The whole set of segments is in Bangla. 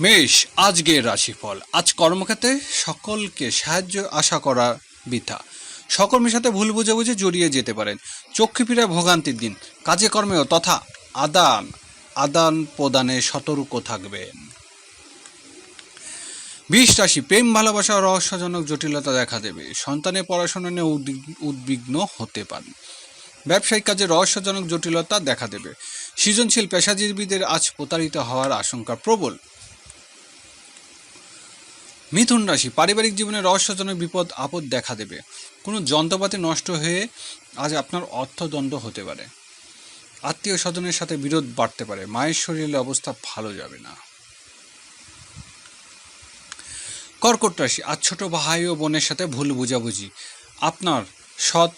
মেষ, আজকের রাশিফল। আজ কর্মক্ষেত্রে সকলকে সাহায্য, আশা করা বৃথা। সকর্মীর সাথে ভুল বুঝে জড়িয়ে যেতে পারেন। চক্ষু ফিরে ভোগান্তির দিন। কাজে কর্মেও তথা আদান আদান প্রদানে সতর্ক থাকবেন। বিশ রাশি, প্রেম, ভালোবাসা রহস্যজনক জটিলতা দেখা দেবে। সন্তানের পড়াশোনা নিয়ে উদ্বিগ- উদ্বিগ্ন হতে পারেন। ব্যবসায়িক কাজে রহস্যজনক জটিলতা দেখা দেবে। সৃজনশীল পেশাজীবীদের আজ প্রতারিত হওয়ার আশঙ্কা প্রবল। মিথুন রাশি, পারিবারিক জীবনে রহস্যজনক বিপদ, আপদ দেখা দেবে। কোনো যন্ত্রপাতি নষ্ট হয়ে আজ আপনার অর্থদণ্ড হতে পারে। আত্মীয় স্বজনের সাথে বিরোধ বাড়তে পারে। মায়ের শরীরের অবস্থা ভালো যাবে না। কর্কট রাশি, আজ ছোট ভাই ও বোনের সাথে ভুল বুঝাবুঝি। আপনার সৎ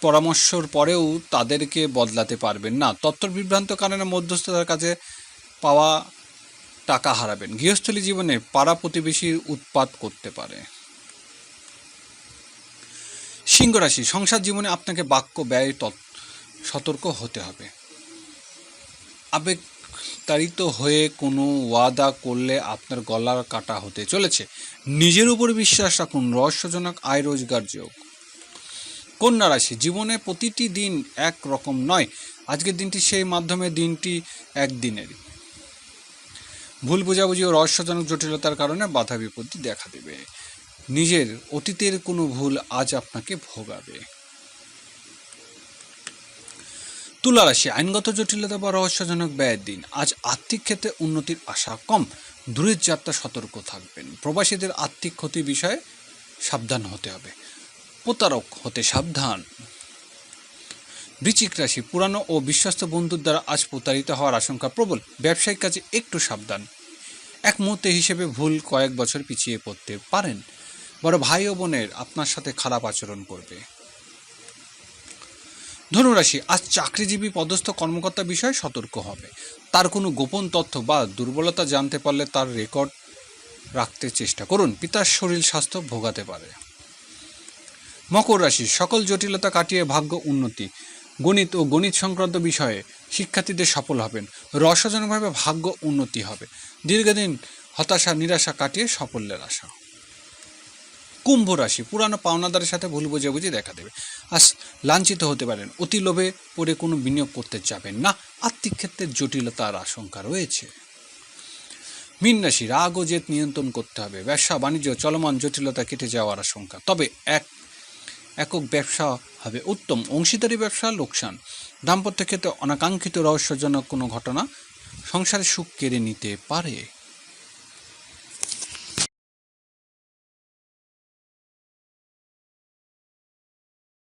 পরামর্শর পরেও তাদেরকে বদলাতে পারবেন না। তত্ত্ব বিভ্রান্ত কারণে মধ্যস্থতার কাছে পাওয়া টাকা হারাবেন। গৃহস্থলী জীবনে পাড়া প্রতিবেশীর উৎপাত করতে পারে। সিংহ রাশি সংসার জীবনে আপনাকে বাক্য, ব্যয় সতর্ক হতে হবে। আবেগ হয়ে কোনো ওয়াদা করলে আপনার গলার কাটা হতে চলেছে। নিজের উপর বিশ্বাস রাখুন, রহস্যজনক আয় রোজগার যোগ। কন্যা রাশি, জীবনে প্রতিটি দিন এক রকম নয়। আজকের দিনটি সেই মাধ্যমে, দিনটি একদিনেরই ভুল বোঝাবুঝি ও রহস্যজনক জটিলতার কারণে বাধা বিপত্তি দেখা দেবে। নিজের অতীতের কোনো ভুল আজ আপনাকে ভোগাবে। তুলা রাশি আইনগত জটিলতা বা রহস্যজনক ব্যয়ের দিন। আজ আর্থিক ক্ষেত্রে উন্নতির আশা কম। দূরের যাত্রা সতর্ক থাকবেন। প্রবাসীদের আর্থিক ক্ষতি বিষয়ে সাবধান হতে হবে। প্রতারক হতে সাবধান। বৃচিক রাশি পুরানো ও বিশ্বস্ত বন্ধুর দ্বারা আজ প্রতারিত হওয়ার আশঙ্কা প্রবল। ব্যবসায়িক কাজে একটু সাবধান। এক মুহূর্তে হিসেবে ভুল কয়েক বছর পিছিয়ে পড়তে পারেন। বড় ভাই ও বোনের আপনার সাথে খারাপ আচরণ করবে। ধনুরাশি, আজ চাকরিজীবী পদস্থ কর্মকর্তা বিষয়ে সতর্ক হবে। তার কোনো গোপন তথ্য বা দুর্বলতা জানতে পারলে তার রেকর্ড রাখতে চেষ্টা করুন। পিতার শরীর স্বাস্থ্য ভোগাতে পারে। মকর রাশি, সকল জটিলতা কাটিয়ে ভাগ্য উন্নতি। গণিত ও গণিত সংক্রান্ত বিষয়ে শিক্ষার্থীদের সফল হবেন। রসজনকভাবে ভাগ্য উন্নতি হবে। দীর্ঘদিন হতাশা, নিরাশা কাটিয়ে সাফল্যের আশা। কুম্ভ রাশি, পুরানো পাওনাদারের সাথে ভুল বোঝাবুঝি দেখা দেবে। আজ লাঞ্ছিত হতে পারেন, অতি লোভে পড়ে কোনো বিনিয়োগ করতে যাবেন না। আর্থিক ক্ষেত্রে জটিলতার আশঙ্কা রয়েছে। মীন রাশি, রাগ ও জেদ নিয়ন্ত্রণ করতে হবে। ব্যবসা, বাণিজ্য, চলমান জটিলতা কেটে যাওয়ার আশঙ্কা। তবে এক একক ব্যবসা হবে উত্তম। অংশীদারি ব্যবসা, লোকসান। দাম্পত্য ক্ষেত্রে অনাকাঙ্ক্ষিত রহস্যজনক কোনো ঘটনা সংসারে সুখ কেড়ে নিতে পারে।